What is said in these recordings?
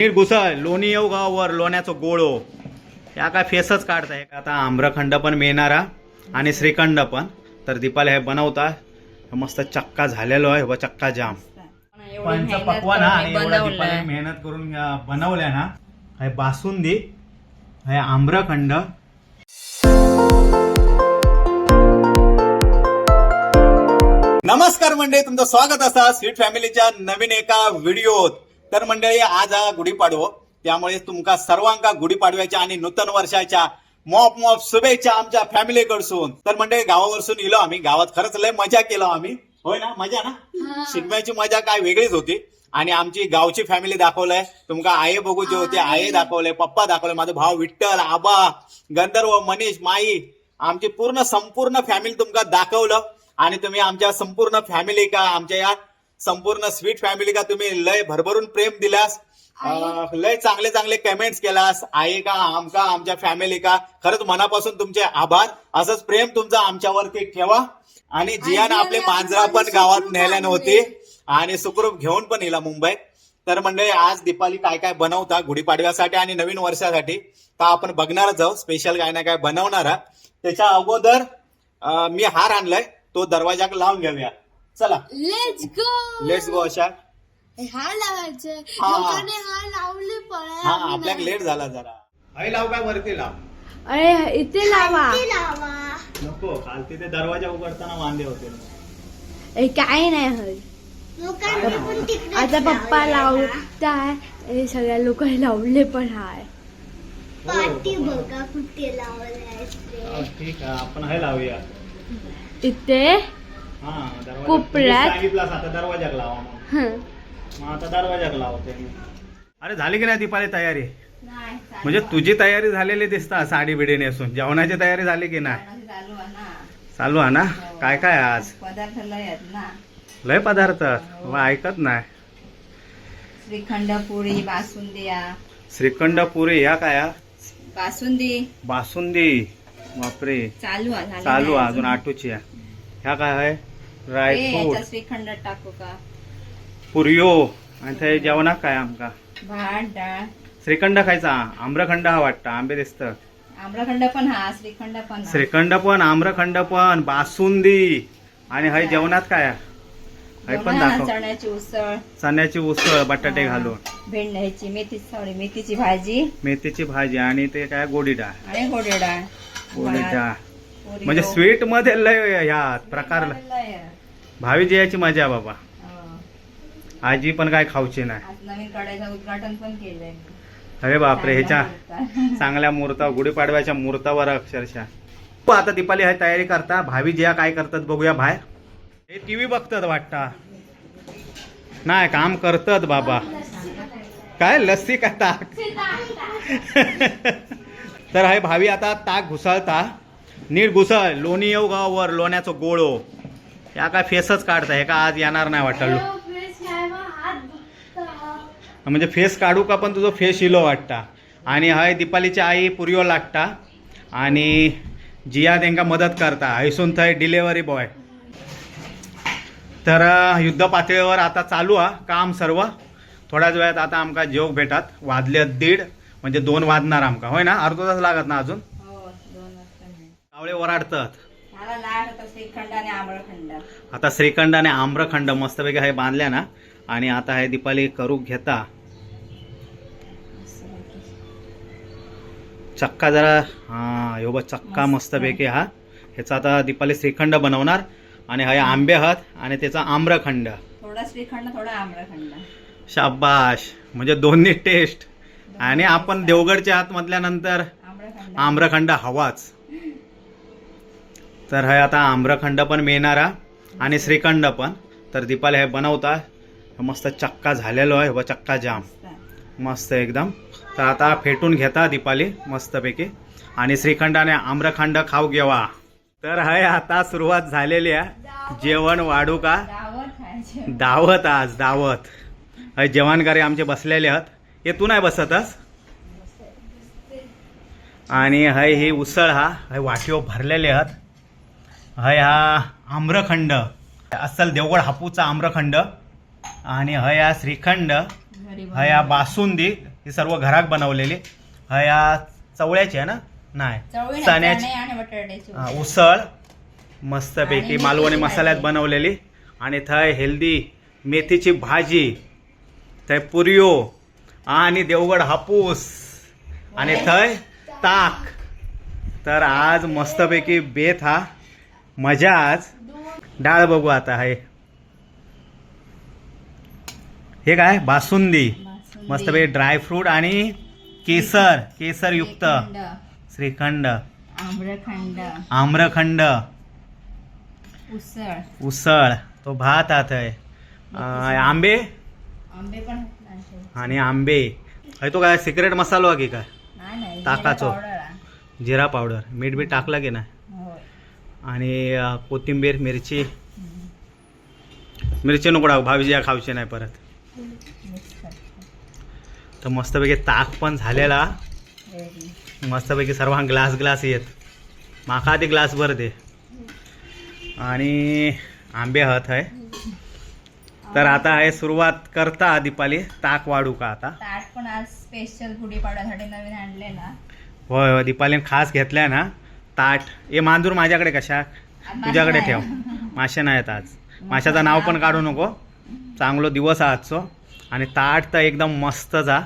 नीट घुसल. लोणी येऊ गावावर. लोण्याचं गोळो. या काय फेसच काढताय आता आम्रखंड पण मिळणारा आणि श्रीखंड पण. तर दीपाला हे बनवता हे मस्त चक्का झालेलो आहे. व चक्का जाम. पंच पकवान आणि एवढा दीपाला मेहनत करून बनवलंय ना हे बासुंदी हे आम्रखंड. नमस्कार मंडळी तुमचं स्वागत असा स्वीट फॅमिलीच्या नवीन एका व्हिडिओत. तर मंडळी आज हा गुढीपाडवो. त्यामुळे तुमका सर्वांका गुढीपाडव्याच्या आणि नूतन वर्षाच्या मॉप मॉप शुभेच्छा आमच्या फॅमिली कडसून तर मंडळी गावावरसून इलो आम्ही. गावात खरंच लय मजा केलो आम्ही. होय ना? मजा ना? शिगम्याची मजा काय वेगळीच होती. आणि आमची गावची फॅमिली दाखवलंय. तुमका आई बघूचे होते आई दाखवले पप्पा दाखवले माझा भाव विठ्ठल आबा गंधर्व मनीष माई आमची पूर्ण संपूर्ण फॅमिली तुमका दाखवलं. आणि तुम्ही आमच्या संपूर्ण फॅमिली का आमच्या या संपूर्ण स्वीट फॅमिली का तुम्ही लय भरभरून प्रेम दिलास? अं, लय चांगले चांगले कमेंट्स केलास. आई का आमका आमच्या फॅमिली का? खरंच मनापासून तुमचे आभार. असंच प्रेम तुमचं आमच्यावरती ठेवा. आणि जियान आपले मांजरा पण गावात न्यायला नव्हती. आणि सुखरूप घेऊन पण येला मुंबईत. तर मंडळी आज दीपाली काय काय बनवता गुढीपाडव्यासाठी आणि नवीन वर्षासाठी? तर आपण बघणारच जाऊ स्पेशल काय ना काय बनवणार. आहात. त्याच्या अगोदर अं, मी हार आणलाय. तो दरवाजाक लावून घेऊया. चला. लेट्स गो लेट्स गो अशा. हा लावायचे. हा. लोकांनी हा लावले पण हा आपल्याक लेट झाला जरा. आई लाव काय वरती लाव. अरे इथे लावा. नको काल तिथे दरवाजा उघडताना वांदे होते. ए, काय नाही हय आता पप्पा लावताय. हे सगळ्या लोक लावले पण हाय. पार्टी बघा कुठे लावलाय हा, ठीक आहे आपण हे लावूया. इथे? कोपऱ्यात. दरवाजाक लावा मग. हं. मग आता दरवाजाक लावते अरे झाली की नाही दीपाली तयारी? म्हणजे तुझी तयारी झालेली दिसता साडी बिडी नेसून जेवणाची तयारी झाली की नाही? चालू आहे ना. चालू आहे ना? काय काय आज? पदार्थ लय आहेत ना. लय पदार्थ? व ऐकत नाही. श्रीखंड पुरी बासुंदिया. श्रीखंड पुरी या काय हा? बासुंदी. बासुंदी. बापरे. चालू चालू अजून आटूची आहे. ह्या काय आहे? ड्रायफ्रूट श्रीखंड टाकू का? पुरियो. आणि ते जेवणाक काय आमका? भात डाळ. श्रीखंड खायचा. आम्रखंड हा वाटतं आंबे दिसत. आम्रखंड पण हा श्रीखंड पण हा. श्रीखंड पण आम्रखंड पण बासुंदी. आणि हय जेवणात काय? हय पण दाखव. चण्याची उसळ. चण्याची उसळ बटाटे हा. घालून. भेंड्याची मेथी सॉरी मेथीची भाजी. मेथीची भाजी आणि ते काय? गोडी डाळ. आणि गोडी डाळ. गोडी भात, डाळ. म्हणजे हो. स्वीटमध्ये लय ह्या प्रकार लय आहे. भावी जियाची मजा बाबा. हो. आजी पण काय खाऊची नाही. नवीन उद्घाटन पण केलंय. अरे बापरे ह्याच्या चांगला चांगल्या मुहूर्ता गुढीपाडव्याच्या मुहूर्तावर अक्षरशः. हो, आता दीपाली हाय तयारी करता. भावी जिया काय करतात बघूया बाहेर. हे टीव्ही बघतात वाटता. नाही काम करतात बाबा. काय लस्सी काय ताक? तर हाय भावी आता ताक घुसळता. नीट घुसळ लोणी येऊ गावावर. लोण्याचं गोळो. या काय फेसच काढता हे का आज येणार नाही वाटलं म्हणजे फेस काढू का पण तुझं फेस इलो वाटता. आणि हय दीपालीची आई पुरियो लागता. आणि जिया तेंका मदत करता. हैसून थंय डिलेवरी बॉय. तर युद्ध पातळीवर आता चालू हा काम सर्व. थोड्याच वेळात आता आमका जेवक भेटात. वाजले दीड. म्हणजे दोन वाजणार आमका. होय ना? अर्धा तास लागत ना अजून? हो कावळे ओराडतात मला लाड होता श्रीखंड आणि आम्रखंड. आता श्रीखंड आणि आम्रखंड मस्तपैकी हे बांधल्या ना आणि आता हे दीपाली करू घेता. चक्का जरा हा ह्यो बघ चक्का मस्तपैकी हा. ह्याचा आता दीपाली श्रीखंड बनवणार आणि हे आंबे आहात आणि त्याचा आम्रखंड. थोडा श्रीखंड थोडा आम्रखंड. शाबाश. म्हणजे दोन्ही टेस्ट आणि आपण देवगडच्या आत म्हटल्यानंतर आम्रखंड. आम्रखंड हवाच. तर हे आता आम्रखंड पण मिळणारा आणि श्रीखंड पण. तर दीपाला हे बनवता. मस्त चक्का झालेलो आहे. व चक्का जाम. मस्त एकदम. तर आता फेटून घेता दीपाली मस्तपैकी. आणि श्रीखंडाने आम्रखंड खाऊ घेवा. तर हय आता सुरुवात झालेली आहे. जेवण वाढू का? दावत आज दावत. हय जेवणकारी आमचे बसलेले आहेत. हे तू नाही बसतस? आणि हय ही उसळ हा. हय वाटीव भरलेले आहेत. हय हा आम्रखंड. अस्सल देवगड हापूचा आम्रखंड आणि हय हा श्रीखंड. हय हा बासुंदी. ही सर्व घरात बनवलेली. हा या चवळ्याची आहे ना? नाही. चण्याची. हा, उसळ. मस्तपैकी मालवणी मसाल्यात. बनवलेली. आणि थंय हेल्दी मेथीची भाजी. थंय पुरियो आणि देवगड हापूस. आणि थंय ताक. तर आज मस्तपैकी बेत हा. मजा आज. डाळ बघू आता हे. हे काय? बासुंदी. बासुंदी. मस्तपैकी ड्रायफ्रूट आणि केसर. केसर युक्त. श्रीखंड, आम्रखंड. आम्रखंड. उसळ. उसळ. तो भात आत आहे. आंबे? आंबे पण. आणि आंबे. आहे तो काय सिक्रेट मसालो आहे की काय? ताकाचो. जिरा पावडर मीठ बी टाकला की नाही. आणि कोथिंबीर मिरची. मिरची नको टाकू भावीजी या खाऊची नाही परत. तर मस्तपैकी ताक पण झालेला. मस्तपैकी सर्व ग्लास ग्लास येत. माका आधी ग्लास भर दे. आणि आंबे हत आहे. तर आता आहे सुरुवात करता दीपाली ताक वाढू का आता? ताट पण आज स्पेशल गुढीपाडव्यासाठी नवीन आणलेला. होय होय दीपालीने खास घेतलाय ना? ताट. हे मांजूर माझ्याकडे कशा? तुझ्याकडे ठेव. मासे नाहीत आज. माशाचं नाव पण काढू नको. चांगलो दिवस आहे आजचो. आणि ताट तर एकदम मस्त जा.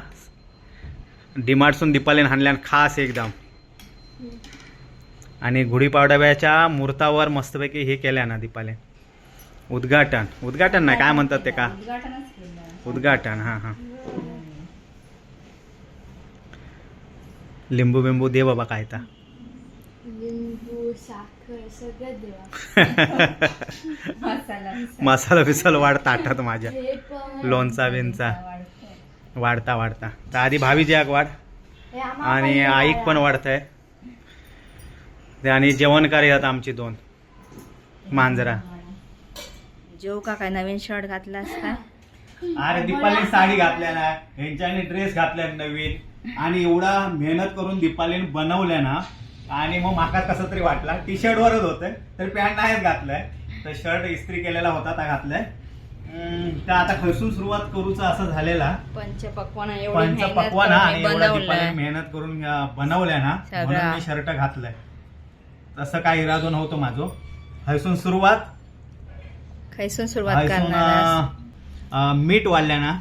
डिमार्टसून दीपालीने आणल्यान खास एकदम. आणि गुढीपाडव्याच्या मुहूर्तावर मस्तपैकी हे केल्या ना दीपाली उद्घाटन. उद्घाटन नाही काय म्हणतात ते का? उद्घाटन हां हां. लिंबू बिंबू दे बाबा काय ता लिंबू साखर सगळं देवा. मसाला मसाला बिसाला वाढ ताटात माझ्या. हे पण लोणचा बिनचा वाढतोय. वाढता वाढता. तर आधी भावी जॅक वाढ. हे आणि पण आईक पण. वाढत आहे ते आणि जेवणकारी आहेत आमची दोन. मांजरा. जेव का काय नवीन शर्ट घातलास काय अरे दीपालीने साडी घातल्या ना ह्यांच्याने ड्रेस घातल्या नवीन. आणि एवढा मेहनत करून दीपालीने बनवल्या ना आणि मग माका कसं तरी वाटला. टी शर्ट वरच होतं. तर पॅन्ट नाहीच घातलंय. तर शर्ट इस्त्री केलेला होता त्या घातलाय. तर आता खसून सुरुवात करूचा असं झालेला. पंचपक्वान एवढी पंच मेहनत पक्वान हा, आणि मेहनत करून बनवल्या ना. म्हणून मी शर्ट घातलंय. तसं काय इरादो नव्हतं माझं. हयसून सुरुवात. खैसून सुरुवात हयसून मीठ वाढल्या ना.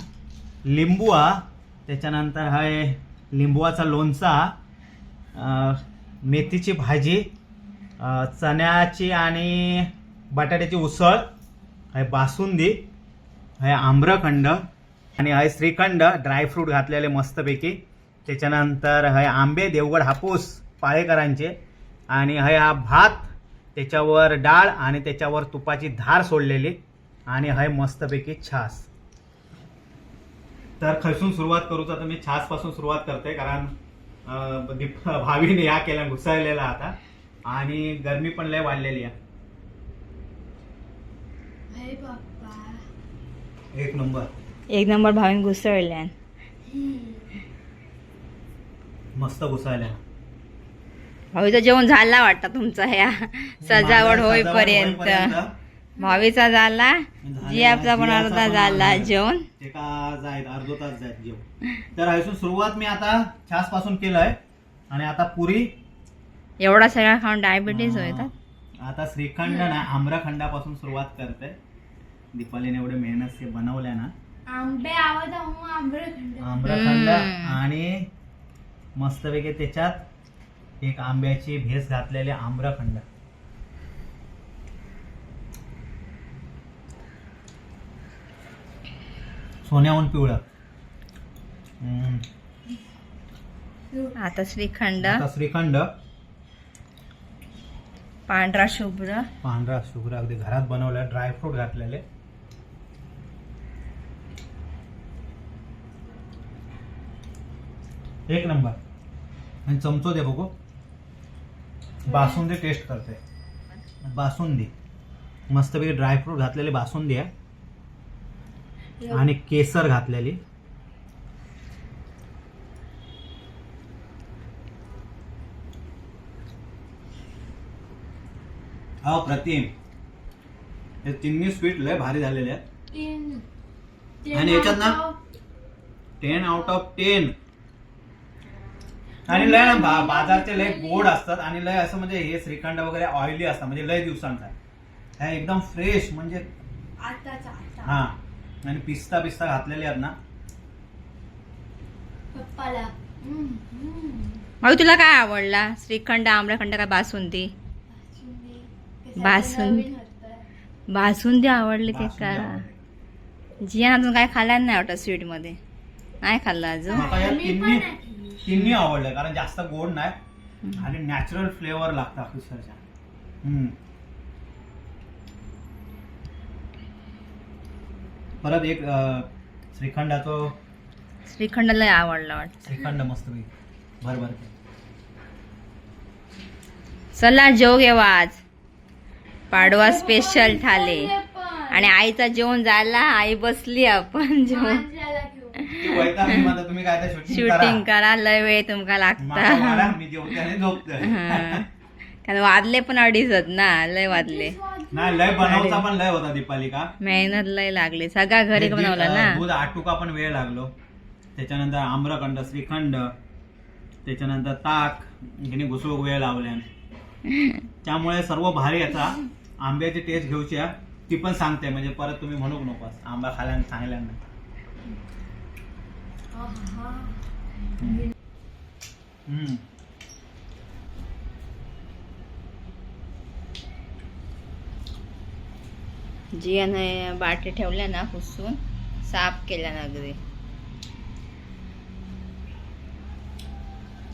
लिंबू हा त्याच्यानंतर हाय लिंबुवाचा लोणचा. मेथीची भाजी चण्याची आणि बटाट्याची उसळ आहे बासुंदी आहे आम्रखंड आणि आहे श्रीखंड ड्रायफ्रूट घातलेले मस्तपैकी. त्याच्यानंतर आहे आंबे देवगड हापूस पाळेकरांचे आणि आहे हा भात त्याच्यावर डाळ आणि त्याच्यावर तुपाची धार सोडलेली आणि आहे मस्तपैकी छास. तर खसून सुरुवात करूचा तर मी छासपासून सुरुवात करते कारण भावीने या केल्या घुसाळलेला आता. आणि गरमी पण लय वाढलेली आहे. एक नंबर. एक नंबर भावीन घुसळल्या. मस्त घुसाळल्या. भावीचं जेवण झाला वाटतं तुमचा ह्या. सजावट होईपर्यंत. भावीचा झाला जी आपला पण अर्धा झाला जेवण. ते का जायत अर्धो तास जायत जेवण. तर हयसून सुरुवात मी आता छासपासून केलंय. आणि आता पुरी. एवढा सगळा खाऊन डायबिटीज होतात. आता श्रीखंड ना आम्रखंडापासून सुरुवात करते. दीपालीने एवढे मेहनत से बनवल्या ना. आंबे आवडता आम्रखंड. आणि मस्तपैकी त्याच्यात एक आंब्याची भेस घातलेली आम्रखंड. सोन्याहून पिवळं. हम्म. आता श्रीखंड. आता श्रीखंड. पांढरा शुभ्र. पांढरा शुभ्र अगदी घरात बनवलं ड्रायफ्रूट घातलेले. एक नंबर. आणि चमचो दे बघू. बासुंदी टेस्ट करते. बासुंदी. मस्तपैकी ड्रायफ्रूट घातलेले बासुंदी आहे. आणि केसर घातलेली. हो प्रतिम हे तिन्ही स्वीट लय भारी झालेले आहेत. आणि याच्यात ना टेन आउट ऑफ टेन आणि लय ना बा- बाजारचे लय गोड असतात आणि लय असं म्हणजे हे श्रीखंड वगैरे ऑइली असतात म्हणजे लय दिवसांचा आहे. हा एकदम फ्रेश म्हणजे आताचा आता हा. आणि पिस्ता पिस्ता घातलेले आहेत ना. पप्पाला. तुला काय आवडला? श्रीखंड आम्रखंड का बासुंदी? बासुंदी. बासुंदी. आवडली ते का. जियान अजून काय खाल्लं नाही वाटत स्वीटमध्ये नाही खाल्लं अजून? तिन्ही नाही. तिन्ही आवडले कारण जास्त गोड नाही. आणि नॅचरल फ्लेवर लागतं अक्षरशः. परत एक श्रीखंडाचं श्रीखंड लय आवडला वाटत. श्रीखंड मस्त भर भर चला जेव घेवा आज. पाडवा स्पेशल ठाले. आणि आईचा जेवण झाला आई बसली आपण जेवण. तुम्ही काय शूटिंग शूटिंग करा? लय वेळ तुमका लागता. हा. कारण वाजले पण अडीच आहेत ना लय वाजले नाही लय बनवता पण लय होता दीपाली का मेहनत लय लागली. सगळा घरी दूध- बनवला अं, ना दूध आटूका पण वेळ लागलो. त्याच्यानंतर आम्रखंड श्रीखंड त्याच्यानंतर ताक हिने घुसळूक वेळ लावल्या त्यामुळे सर्व भारी याचा आंब्याची टेस्ट घेऊची. ती पण सांगते म्हणजे परत तुम्ही म्हणू नको. आंबा खाल्या चांगल्या नाही. आहा. हम्म. जियाने बाटे ठेवल्या ना पुसून साफ केल्या ना अगदी.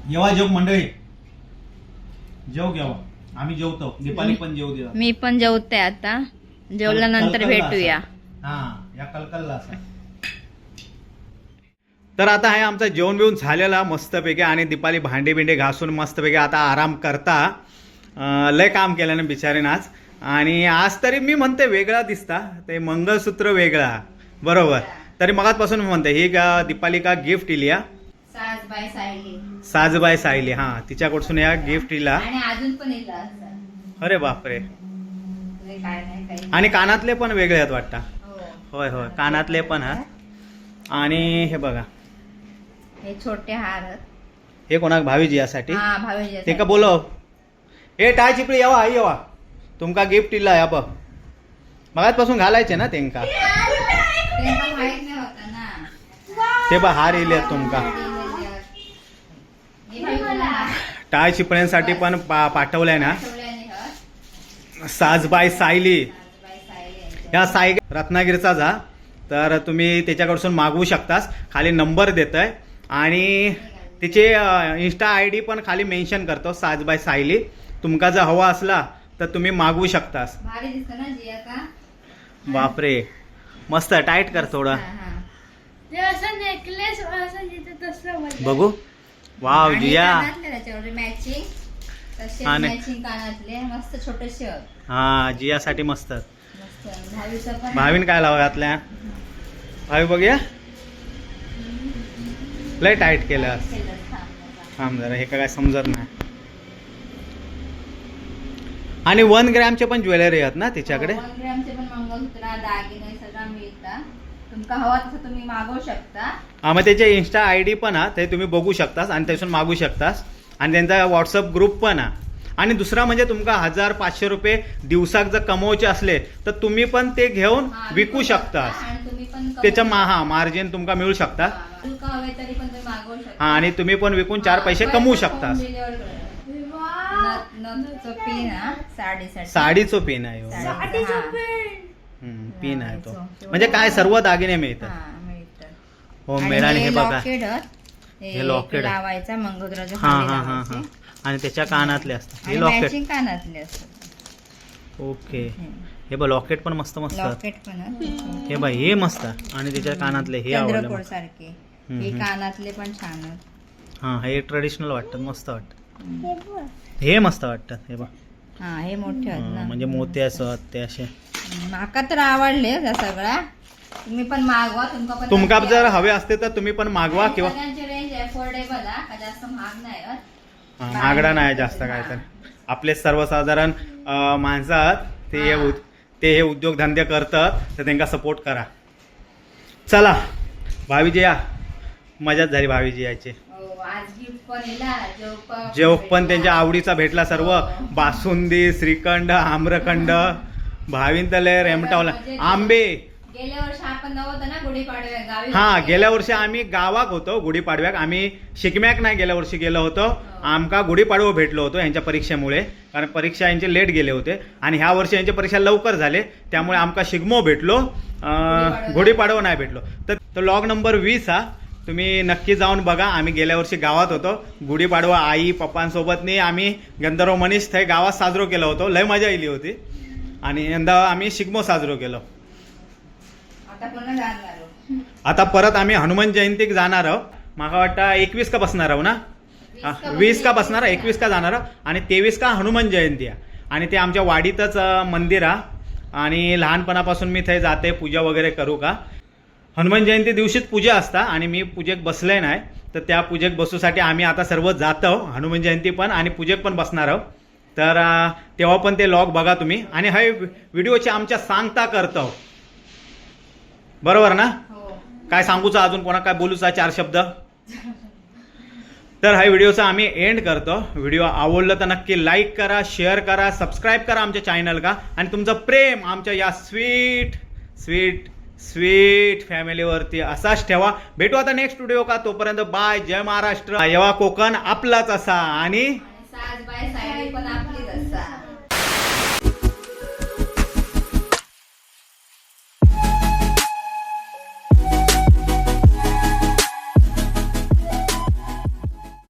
जेव्हा जेव मंडळी. जेव घ्यावा आम्ही जेवतो. दीपाली पण जेव दे मी पण जेवते आता. जेवल्यानंतर भेटूया. हा या कलकलला असा. तर आता आहे आमचं जेवण बिवून झालेला मस्तपैकी आणि दीपाली भांडे बिंडे घासून मस्तपैकी आता आराम करता. लय काम केलं ना बिचारीनं आज. आणि आज तरी मी म्हणते वेगळा दिसता. ते मंगळसूत्र वेगळा. बरोबर. तरी मगातपासून मी म्हणते ही का गिफ्ट इली हा. सायली. साजबाई सायली हा. तिच्याकडसून या गिफ्ट इला. आणि अजून पण येईल अरे बापरे. काय नाही काही आणि कानातले पण वेगळे आहेत वाटतं. हो. होय होय. कानातले पण हा. आणि हे बघा. हे छोटे हार. आहेत. हे कोणाक भावीजी यासाठी? हा भावेजी ते का बोलव? हे टाय चिपळी येवा आई येवा. तुमका गिफ्ट इला या बघ मगातपासून घालायचे ना तेंका. त्यांना ते बघ हार इले तुमका. टाय चिपळ्यांसाठी पण पा पाठवलंय ना. साजबाय साजबाई सायली. या साई रत्नागिरीचा जा. तर तुम्ही त्याच्याकडसून मागवू शकतास. खाली नंबर देत आहे आणि तिचे इंस्टा आय डी पण खाली मेन्शन करतो साजबाय सायली. तुमका जर हवा असला तर तुम्ही मागवू शकतास. भारी दिसत ना जियाचा बापरे. मस्त टाईट कर थोडं. ते असं नेकलेस असं जिथे तसं बनलंय. बघू. वाव जिया. मॅचिंग हा, नाही. मॅचिंग कानातले. मस्त छोटेसे. आहेत. हा जियासाठी मस्त. मस्त. दहावीचं पण. भावीन काय लावा घातल्या भावी बघूया. लय टाईट केलं. थांब जरा हे काय समजत नाही. आणि वन ग्रॅमचे पण ज्वेलरी आहेत ना तिच्याकडे? वन ग्रॅमचे पण मंगळसूत्र दागिने सगळं मिळतात तुमका हवा तसं तुम्ही मागवू शकता. हा मग त्याचे इन्स्टा आय डी पण हा ते तुम्ही बघू शकतास आणि त्याच्यातून मागू शकतास. आणि त्यांचा व्हॉट्सअप ग्रुप पण हा. आणि दुसरा म्हणजे तुमका हजार पाचशे रुपये दिवसाक जर कमवायचे असले तर तुम्ही पण ते घेऊन हा, विकू शकतास. आणि तुम्ही पण कमवू त्याच्या मा. हा मार्जिन तुमका मिळू शकता. हा, तुमका हवे तरी पण तुम्ही मागवू शकता. हा आणि तुम्ही पण विकून चार पैसे हा, कमवू शकतास. साडीचो पिन आहे हो. साडीचं हा. पेन. आहे तो. म्हणजे काय सर्व दागिने मिळतात हा. हो आणि हे बघा. हे हे आहे. लावायचा मंगळसूत्राच्या हा हा हा हा. आणि त्याच्या कानातले असतात हे लॉकेट कानातले असतात ओके हे बघ लॉकेट पण मस्त मस्त. लॉकेट. हे बघ हे मस्त. आणि त्याच्या कानातले हे आवडले. सारखे हे. कानातले पण छान हा हे ट्रेडिशनल वाटतात मस्त वाटतं. हे मस्त वाटतात हे बघ. हा हे मोठे आहेत ना. म्हणजे मोते असत ते असे. माका तर आवडले ह्या सगळ्या. तुम्ही पण मागवा तुमका पण तुमका जर. हवे असते तर तुम्ही पण मागवा किंवा सगळ्यांची रेंज अफोर्डेबल आहे का जास्त महाग नाही आहेत. हा, महागडा नाही जास्त काय तर. आपले सर्वसाधारण अं, माणसं आहात ते हे. उद- ते हे उद्योगधंदे करतात तर त्यांना सपोर्ट करा. चला भावीजी या मजाच झाली भावीजी याची हो, आज गिफ्ट पण येला त्यांच्या आवडीचा भेटला सर्व बासुंदी श्रीखंड आम्रखंड भावीन तले रेमटावला आंबे. गेल्या वर्षी आपण नव्हतं ना गुढीपाडव्या गावी? हा. गेल्या वर्षी आम्ही गावाक होतो गुढीपाडव्याक आम्ही शिकम्याक नाही गेल्या वर्षी गेलो होतो. आमका गुढीपाडवो भेटलो होतो यांच्या परीक्षेमुळे. कारण परीक्षा यांचे लेट गेले होते. आणि ह्या वर्षी यांच्या परीक्षा लवकर झाले. त्यामुळे आमका शिगमो भेटलो. अं, गुढीपाडवो नाही. भेटलो. तर तो लॉग नंबर वीस हा. तुम्ही नक्की जाऊन बघा. आम्ही गेल्या वर्षी गावात होतो. गुढीपाडवा आई पप्पांसोबतनी आम्ही गंधर्व मनीष थंय गावात साजरो केलो होतो. लय मजा येली होती. आणि यंदा आम्ही शिगमो साजरो केलो. आता परत आम्ही हनुमान जयंतीक जाणार आहोत. माका वाटतं एकवीस का बसणार आहो ना? वीस का बसणार एकवीस का जाणार. आणि तेवीस का हनुमान जयंती आहे? आणि ते आमच्या वाडीतच मंदिर आहे. आणि लहानपणापासून मी थंय जाते. पूजा वगैरे करू का? हनुमान जयंती दिवशीच पूजा असता आणि मी पूजेक बसले नाही तर त्या पूजेक बसूसाठी आम्ही आता सर्व जातो हनुमान जयंती पण आणि पूजेक पण बसणार आहोत. तर तेव्हा पण ते लॉग बघा तुम्ही. आणि हे व्हिडिओची आमच्या सांगता करतो बरोबर ना? हो. काय सांगूचा अजून कोणा काय बोलूचा चार शब्द? तर हा व्हिडिओचा आम्ही एंड करतो. व्हिडिओ आवडलं तर नक्की लाईक करा शेअर करा सबस्क्राईब करा आमच्या चॅनल का आणि तुमचं प्रेम आमच्या या स्वीट स्वीट स्वीट फॅमिलीवरती असाच ठेवा. भेटू आता नेक्स्ट स्टुडिओ का? तोपर्यंत बाय जय महाराष्ट्र. येवा कोकण आपलाच असा आणि बाय पण आपलीच असा.